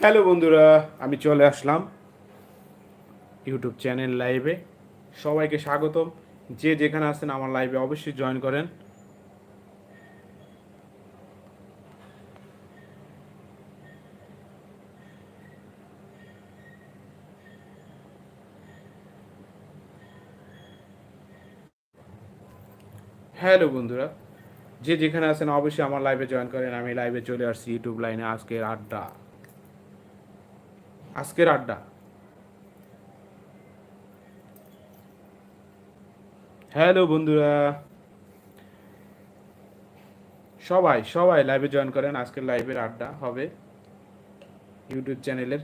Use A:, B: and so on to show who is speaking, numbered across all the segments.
A: Hello বন্ধুরা, আমি চলে আসলাম ইউটিউব চ্যানেল লাইভে। সবাইকে স্বাগতম। যে যেখানে আছেন আমার লাইভে অবশ্যই জয়েন করেন। হ্যালো বন্ধুরা, যে যেখানে আছেন অবশ্যই আমার লাইভে জয়েন করেন। আমি লাইভে চলে আসছি ইউটিউব লাইনে আজকের আড্ডা। আজকের আড্ডা। হ্যালো বন্ধুরা। সবাই সবাই লাইভে জয়েন করেন, আজকের লাইভের আড্ডা হবে ইউটিউব চ্যানেলের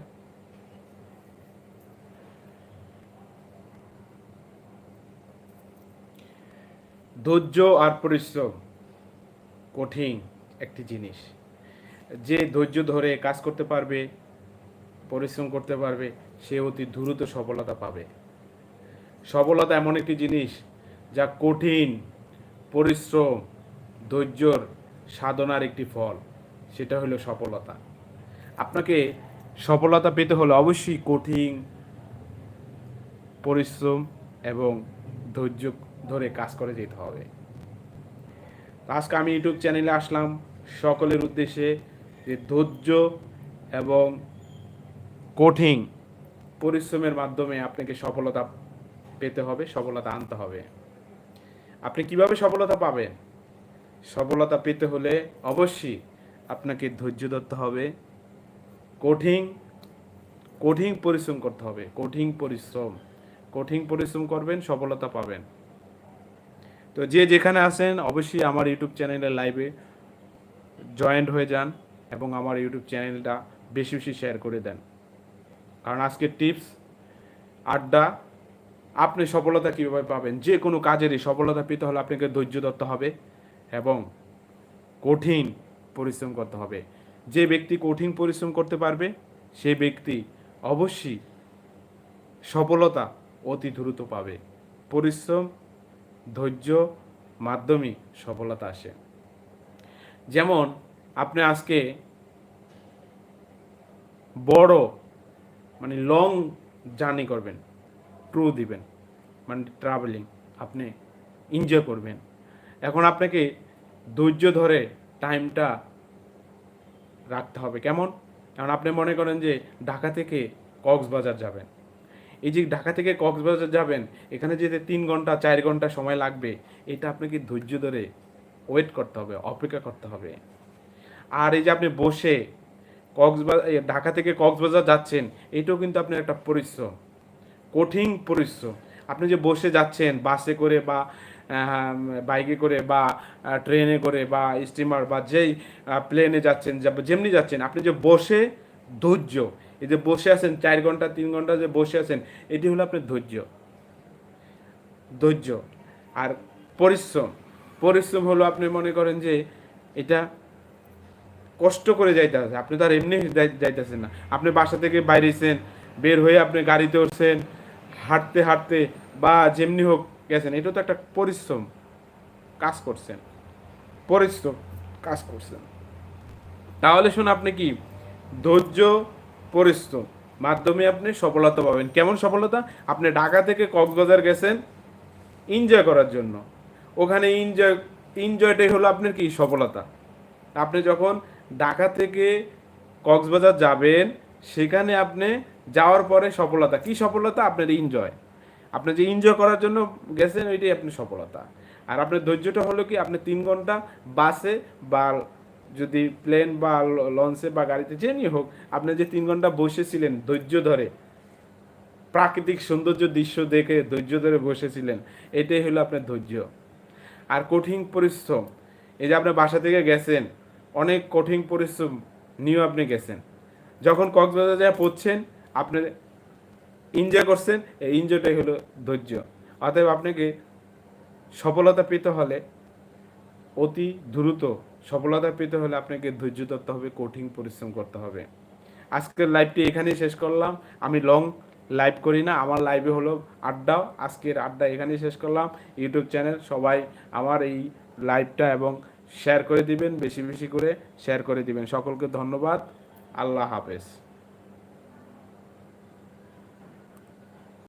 A: ধৈর্য আর পরিশ্রম কঠিন একটি জিনিস। যে ধৈর্য ধরে কাজ করতে পারবে পরিশ্রম করতে পারবে, সে অতি দ্রুত সফলতা পাবে। সফলতা এমন একটি জিনিস যা কঠিন, পরিশ্রম, ধৈর্যর সাধনার একটি ফল। সেটা হলো সফলতা। আপনাকে সফলতা পেতে হলে অবশ্যই কঠিন, পরিশ্রম এবং ধৈর্য ধরে কাজ করে যেতে হবে। আজকে আমি ইউটিউব চ্যানেলে আসলাম সকলের উদ্দেশ্যে যে ধৈর্য এবং কঠিন। পরিশ্রমের মাধ্যমে আপনাকে সফলতা পেতে হবে, সফলতা আনতে হবে। আপনি কীভাবে সফলতা পাবেন? সফলতা পেতে হলে অবশ্যই আপনাকে ধৈর্য ধরতে হবে। কঠিন কঠিন পরিশ্রম করতে হবে। কঠিন পরিশ্রম। কঠিন পরিশ্রম করবেন, সফলতা পাবেন। তো যে যেখানে আছেন, অবশ্যই আমার ইউটিউব চ্যানেলে লাইভে জয়েন্ট হয়ে যান এবং আমার ইউটিউব চ্যানেলটা বেশি বেশি শেয়ার করে দেন। কারণ আজকের টিপস আড্ডা, আপনি সফলতা কীভাবে পাবেন? যে কোনো কাজেরই সফলতা পেতে হলে আপনাকে ধৈর্য ধরতে হবে এবং কঠিন পরিশ্রম করতে হবে। যে ব্যক্তি কঠিন পরিশ্রম করতে পারবে, সে ব্যক্তি অবশ্যই সফলতা অতি দ্রুত পাবে। পরিশ্রম, ধৈর্য মাধ্যমে সফলতা আসে। যেমন আপনি আজকে বড় মানে লং জার্নি করবেন ট্রু দিবেন মানে ট্রাভেলিং আপনি এনজয় করবেন। এখন আপনাকে ধৈর্য ধরে টাইমটা রাখতে হবে। কেমন? কারণ আপনি মনে করেন যে ঢাকা থেকে কক্সবাজার যাবেন। এই যে ঢাকা থেকে কক্সবাজার যাবেন, এখানে যেতে তিন ঘণ্টা, চার ঘণ্টা সময় লাগবে, এটা আপনাকে ধৈর্য ধরে ওয়েট করতে হবে, অপেক্ষা করতে হবে। আর এই যে আপনি বসে কক্সবাজার ঢাকা থেকে কক্সবাজার যাচ্ছেন এটাও কিন্তু আপনার একটা পরিশ্রম কঠিন পরিশ্রম আপনি যে বসে যাচ্ছেন, বাসে করে বা বাইকে করে বা ট্রেনে করে বা স্টিমার বা যেই প্লেনে যাচ্ছেন যেমনি যাচ্ছেন, আপনি যে বসে, ধৈর্য, এই যে বসে আছেন, চার ঘণ্টা, তিন ঘণ্টা যে বসে আছেন, এটি হলো আপনার ধৈর্য। ধৈর্য, আর পরিশ্রম পরিশ্রম হলো আপনি মনে করেন যে, এটা কষ্ট করে যাইতে আপনি তো আর এমনি যাই- যাইতেছেন না। আপনি বাসা থেকে বাইরেছেন বের হয়ে আপনি গাড়িতে উঠছেন, হাঁটতে হাঁটতে বা যেমনি হোক গেছেন, এটা তো একটা পরিশ্রম কাজ করছেন। পরিশ্রম কাজ করছেন। তাহলে শুন আপনি কি? ধৈর্য, পরিশ্রম মাধ্যমে আপনি সফলতা পাবেন। কেমন সফলতা? আপনি ঢাকা থেকে কক্সবাজার গেছেন এনজয় করার জন্য। ওখানে এনজয়, এনজয়টাই হলো আপনার কি? সফলতা। আপনি যখন ঢাকা থেকে কক্সবাজার যাবেন, সেখানে আপনি যাওয়ার পরে সফলতা। কি সফলতা? আপনার এনজয় আপনি যে এনজয় করার জন্য গেছেন, ওইটাই আপনি সফলতা। আর আপনার ধৈর্যটা হলো কি? আপনি তিন ঘণ্টা বাসে বা যদি প্লেন বা লঞ্চে বা গাড়িতে যে নিয়ে হোক, আপনি যে তিন ঘণ্টা বসেছিলেন ধৈর্য ধরে, প্রাকৃতিক সৌন্দর্য দৃশ্য দেখে ধৈর্য ধরে বসেছিলেন, এটাই হলো আপনার ধৈর্য। আর কঠিন পরিশ্রম, এই যে আপনার বাসা থেকে গেছেন অনেক কঠিন পরিশ্রম নিয়ে আপনি গেছেন। যখন কক্সবাজার যা পড়ছেন, আপনি এনজয় করছেন, এই এনজয়টাই হলো ধৈর্য। অতএব আপনাকে সফলতা পেতে হলে, অতি দ্রুত সফলতা পেতে হলে আপনাকে ধৈর্য ধরতে হবে, কঠিন পরিশ্রম করতে হবে। আজকের লাইভটি এখানেই শেষ করলাম। আমি লং লাইভ করি না, আমার লাইভে হলো আড্ডাও আজকের আড্ডা এখানেই শেষ করলাম। ইউটিউব চ্যানেল সবাই আমার এই লাইভটা এবং শেয়ার করে দিবেন বেশি বেশি করে শেয়ার করে দিবেন। সকলকে ধন্যবাদ। আল্লাহ হাফেজ।